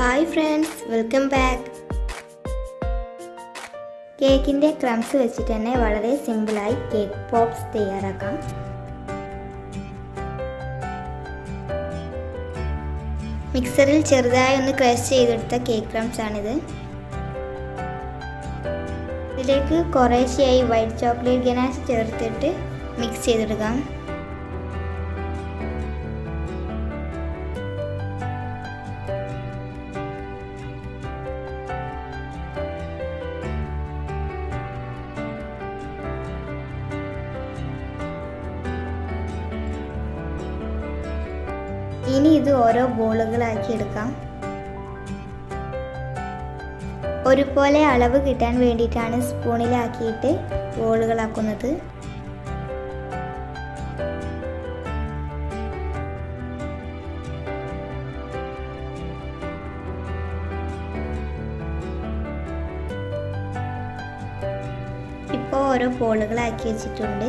Hi friends welcome back. കേക്കിന്റെ crumbs വെച്ചിട്ട് തന്നെ വളരെ സിമ്പിളായി കേക്ക് പോപ്സ് തയ്യാറാക്കാം. മിക്സറിൽ ചെറുതായി ഒന്ന് ക്രഷ് ചെയ്തെടുത്ത കേക്ക് ക്രംസ് ആണിത് ഇതിലേക്ക് കുറേശ്ശെയായി വൈറ്റ് ചോക്ലേറ്റ് ഗനാഷ് ചേർത്തിട്ട് മിക്സ് ചെയ്തെടുക്കാം. ഇനി ഇത് ഓരോ ബോളുകളാക്കി എടുക്കാം. ഒരുപോലെ അളവ് കിട്ടാൻ വേണ്ടിയിട്ടാണ് സ്പൂണിലാക്കിയിട്ട് ബോളുകളാക്കുന്നത് ഇപ്പോൾ ഓരോ ബോളുകളാക്കി വെച്ചിട്ടുണ്ട്.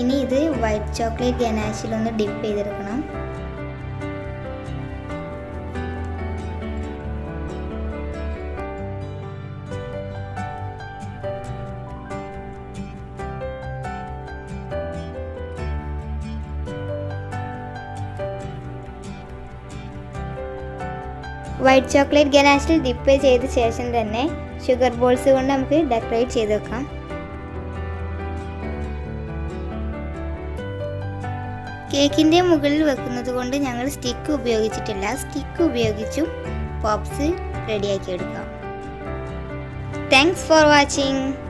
ഇനി ഇത് വൈറ്റ് ചോക്ലേറ്റ് ഗനാശിലൊന്ന് ഡിപ്പ് ചെയ്തെടുക്കണം. വൈറ്റ് ചോക്ലേറ്റ് ഗനാഷിൽ ഡിപ്പ് ചെയ്ത ശേഷം തന്നെ ഷുഗർ ബോൾസ് കൊണ്ട് നമുക്ക് ഡെക്കറേറ്റ് ചെയ്ത് വെക്കാം. കേക്കിന്റെ മുകളിൽ വെക്കുന്നത് കൊണ്ട് ഞങ്ങൾ സ്റ്റിക്ക് ഉപയോഗിച്ചിട്ടില്ല. സ്റ്റിക്ക് ഉപയോഗിച്ചും പോപ്സ് റെഡിയാക്കി എടുക്കാം. Thanks for watching.